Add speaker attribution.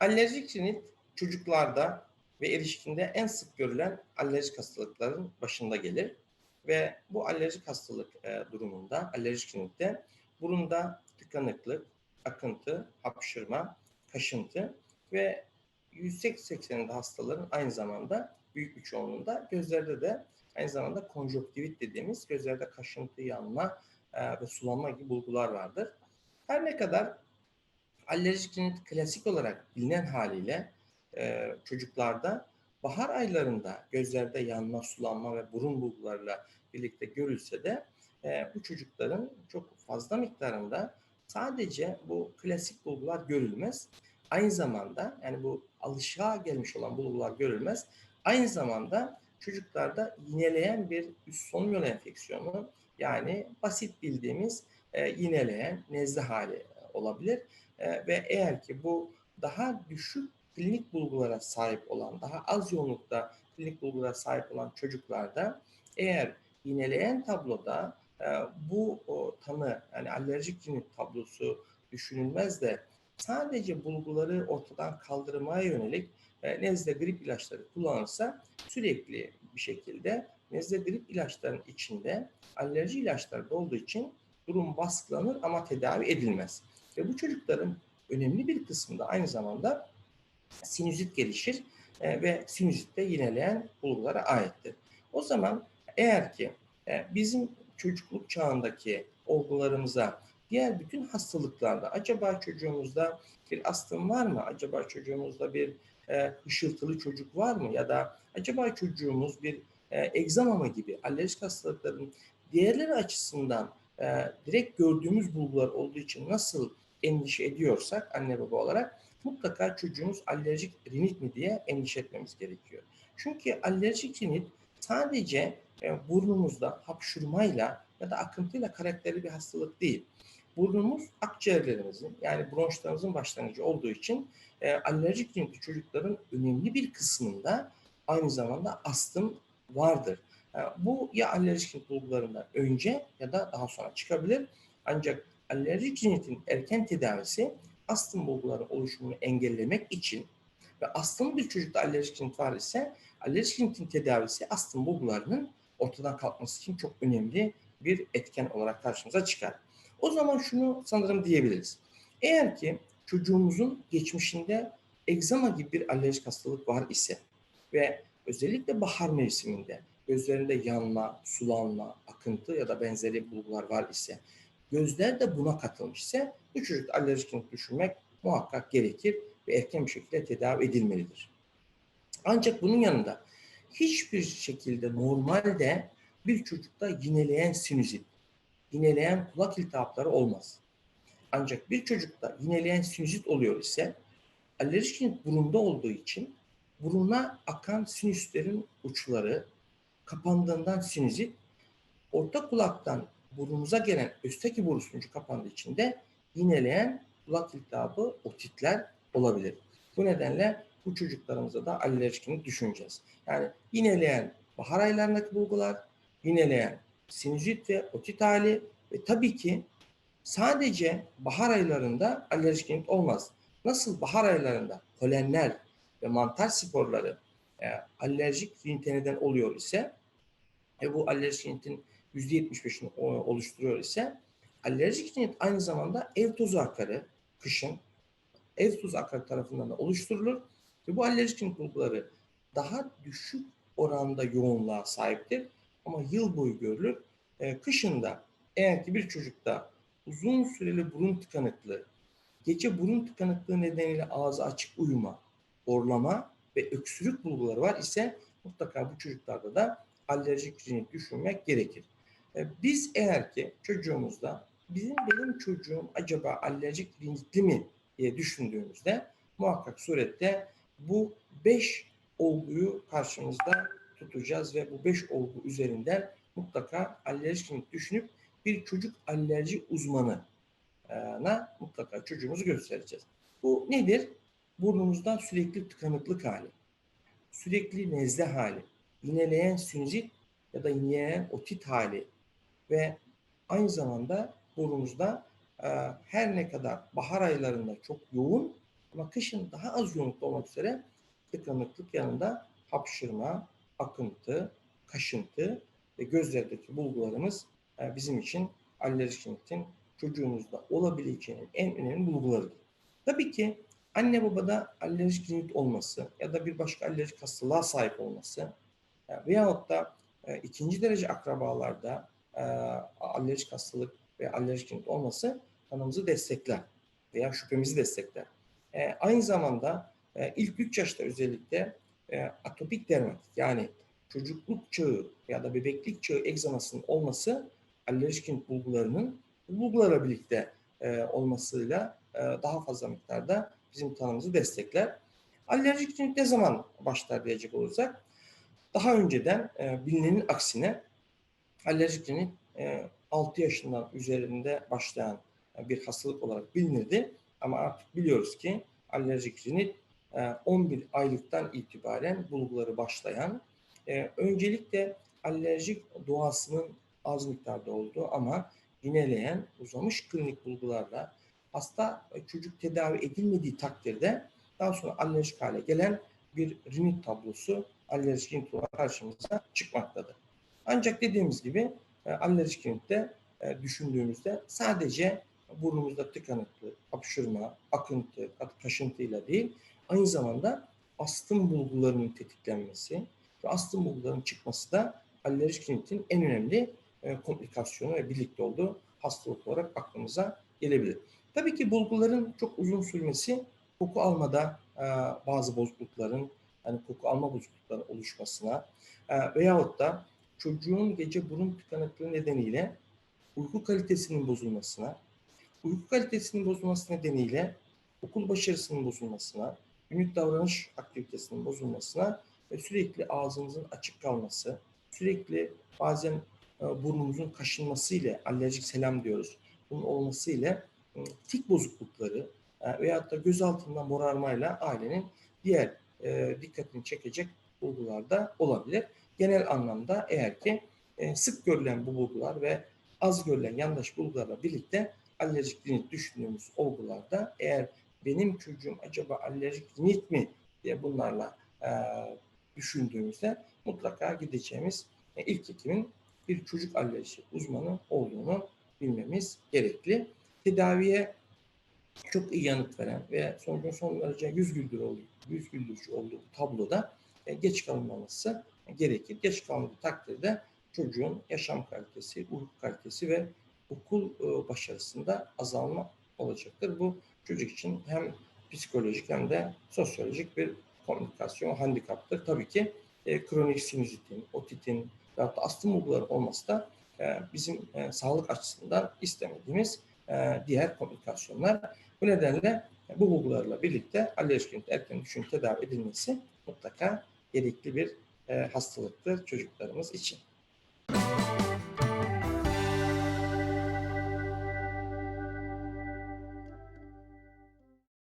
Speaker 1: Alerjik rinit çocuklarda ve erişkinde en sık görülen alerjik hastalıkların başında gelir. Ve bu alerjik hastalık e, durumunda, alerjik rinitte burunda tıkanıklık, akıntı, hapşırma, kaşıntı ve %80'inde hastaların aynı zamanda büyük bir çoğunluğunda gözlerde de aynı zamanda konjonktivit dediğimiz gözlerde kaşıntı, yanma e, ve sulanma gibi bulgular vardır. Her ne kadar alerjik rinit klasik olarak bilinen haliyle e, çocuklarda bahar aylarında gözlerde yanma, sulanma ve burun bulgularıyla birlikte görülse de e, bu çocukların çok fazla miktarında sadece bu klasik bulgular görülmez. Aynı zamanda yani bu alışığa gelmiş olan bulgular görülmez. Aynı zamanda çocuklarda yineleyen bir üst solunum yolu enfeksiyonu yani basit bildiğimiz e, yineleyen nezle hali olabilir. E, ve eğer ki bu daha düşük klinik bulgulara sahip olan, daha az yoğunlukta klinik bulgulara sahip olan çocuklarda eğer yineleyen tabloda e, bu o, tanı yani alerjik rinit tablosu düşünülmez de sadece bulguları ortadan kaldırmaya yönelik e, nezle grip ilaçları kullanılsa sürekli bir şekilde nezle grip ilaçlarının içinde alerji ilaçları da olduğu için durum baskılanır ama tedavi edilmez. Ve bu çocukların önemli bir kısmında aynı zamanda sinüzit gelişir e, ve sinüzit de yineleyen bulgulara aittir. O zaman eğer ki e, bizim çocukluk çağındaki olgularımıza diğer bütün hastalıklarda acaba çocuğumuzda bir astım var mı? Acaba çocuğumuzda bir e, hışıltılı çocuk var mı? Ya da acaba çocuğumuz bir e, egzama mı gibi alerjik hastalıkların diğerleri açısından e, direkt gördüğümüz bulgular olduğu için nasıl endişe ediyorsak anne baba olarak mutlaka çocuğumuz alerjik rinit mi diye endişe etmemiz gerekiyor. Çünkü alerjik rinit sadece e, burnumuzda hapşurmayla ya da akıntıyla karakterli bir hastalık değil. Burnumuz akciğerlerimizin yani bronşlarımızın başlangıcı olduğu için e, alerjik rinitli çocukların önemli bir kısmında aynı zamanda astım vardır. E, bu ya alerjik rinit bulgularından önce ya da daha sonra çıkabilir. Ancak alerjik rinitin erken tedavisi astım bulguları oluşumunu engellemek için ve astım bir çocukta alerjik rinit var ise alerjik rinitin tedavisi astım bulgularının ortadan kalkması için çok önemli bir etken olarak karşımıza çıkar. O zaman şunu sanırım diyebiliriz. Eğer ki çocuğumuzun geçmişinde egzama gibi bir alerjik hastalık var ise ve özellikle bahar mevsiminde gözlerinde yanma, sulanma, akıntı ya da benzeri bulgular var ise gözler de buna katılmış ise bu çocuk alerjik düşünmek muhakkak gerekir ve erken bir şekilde tedavi edilmelidir. Ancak bunun yanında hiçbir şekilde normalde bir çocukta yineleyen sinüzit, yineleyen kulak iltihapları olmaz. Ancak bir çocukta yineleyen sinüzit oluyor ise alerjik burunda olduğu için buruna akan sinüslerin uçları kapandığından sinüzit orta kulaktan burnumuza gelen östeki boru sonucu kapandığı için de yineleyen kulak iltihabı otitler olabilir. Bu nedenle bu çocuklarımıza da alerjikini düşüneceğiz. Yani yineleyen bahar aylarındaki bulgular, yineleyen sinüzit ve otit hali ve tabii ki sadece bahar aylarında alerjik rinit olmaz. Nasıl bahar aylarında polenler ve mantar sporları e, alerjik rinite neden oluyor ise ve bu alerjik rinitin %75'ini oluşturuyor ise alerjik rinit aynı zamanda ev tozu akarı kışın ev tozu akarı tarafından da oluşturulur ve bu alerjik rinit bulguları daha düşük oranda yoğunluğa sahiptir ama yıl boyu görülür. Ee, kışında eğer ki bir çocukta uzun süreli burun tıkanıklığı, gece burun tıkanıklığı nedeniyle ağzı açık uyuma, orlama ve öksürük bulguları var ise mutlaka bu çocuklarda da alerjik rinit düşünmek gerekir. E, biz eğer ki çocuğumuzda bizim benim çocuğum acaba alerjik rinitli mi diye düşündüğümüzde muhakkak surette bu beş olguyu karşımızda tutacağız ve bu beş olgu üzerinden mutlaka alerjik rinit düşünüp bir çocuk alerji uzmanına mutlaka çocuğumuzu göstereceğiz. Bu nedir? Burnumuzdan sürekli tıkanıklık hali, sürekli nezle hali, yineleyen sinüzit ya da yineleyen otit hali ve aynı zamanda burnumuzda e, her ne kadar bahar aylarında çok yoğun Ama kışın daha az yoğunlukta olmak üzere tıkanıklık yanında hapşırma, akıntı, kaşıntı ve gözlerdeki bulgularımız e, bizim için alerjik rinitin çocuğumuzda olabileceğinin en önemli bulgularıdır. Tabii ki anne babada alerjik rinit olması ya da bir başka alerjik hastalığa sahip olması e, veyahut da e, ikinci derece akrabalarda e, alerjik hastalık ve alerjik olması tanımızı destekler veya şüphemizi destekler. E, aynı zamanda e, ilk 3 yaşta özellikle e, atopik dermatit yani çocukluk çağı ya da bebeklik çağı egzamasının olması alerjik bulgularının bu bulgularla birlikte e, olmasıyla e, daha fazla miktarda bizim tanımızı destekler. Alerjik ne zaman başlar diyecek olursak daha önceden e, bilinenin aksine alerjik rinit e, 6 yaşından üzerinde başlayan e, bir hastalık olarak bilinirdi. Ama artık biliyoruz ki alerjik rinit e, 11 aylıktan itibaren bulguları başlayan, e, öncelikle alerjik doğasının az miktarda olduğu ama yineleyen, uzamış klinik bulgularla hasta e, çocuk tedavi edilmediği takdirde daha sonra alerjik hale gelen bir rinit tablosu alerjik rinit karşımıza çıkmaktadır. Ancak dediğimiz gibi e, alerjik rinitte e, düşündüğümüzde sadece burnumuzda tıkanıklık, hapşırma, akıntı, kaşıntıyla değil, aynı zamanda astım bulgularının tetiklenmesi ve astım bulgularının çıkması da alerjik rinitin en önemli e, komplikasyonu ve birlikte olduğu hastalık olarak aklımıza gelebilir. Tabii ki bulguların çok uzun sürmesi koku almada e, bazı bozuklukların, yani koku alma bozuklukları oluşmasına e, veyahut da çocuğun gece burun tıkanıklığı nedeniyle uyku kalitesinin bozulmasına, uyku kalitesinin bozulması nedeniyle okul başarısının bozulmasına, günlük davranış aktivitesinin bozulmasına ve sürekli ağzımızın açık kalması, sürekli bazen e, burnumuzun kaşınması ile alerjik selam diyoruz. Bunun olması ile e, tik bozuklukları e, veyahut da göz altından morarmayla ailenin diğer e, dikkatini çekecek bulgular da olabilir. Genel anlamda eğer ki e, sık görülen bu bulgular ve az görülen yandaş bulgularla birlikte alerjik rinit düşündüğümüz olgularda eğer benim çocuğum acaba alerjik rinit mi diye bunlarla e, düşündüğümüzde mutlaka gideceğimiz e, ilk hekimin bir çocuk alerjisi uzmanı olduğunu bilmemiz gerekli. Tedaviye çok iyi yanıt veren ve sonucun son derece yüz güldürücü olduğu, yüz güldürücü olduğu tabloda e, geç kalınmaması gerekir. Geç kalmadığı takdirde çocuğun yaşam kalitesi, uyku kalitesi ve okul e, başarısında azalma olacaktır. Bu çocuk için hem psikolojik hem de sosyolojik bir komünikasyon handikaptır. Tabii ki e, kronik sinüzitin, otitin ve hatta astım bulguları olması da e, bizim e, sağlık açısından istemediğimiz e, diğer komplikasyonlar. Bu nedenle e, bu bulgularla birlikte alerjik erken düşün tedavi edilmesi mutlaka gerekli bir e, hastalıktır çocuklarımız için.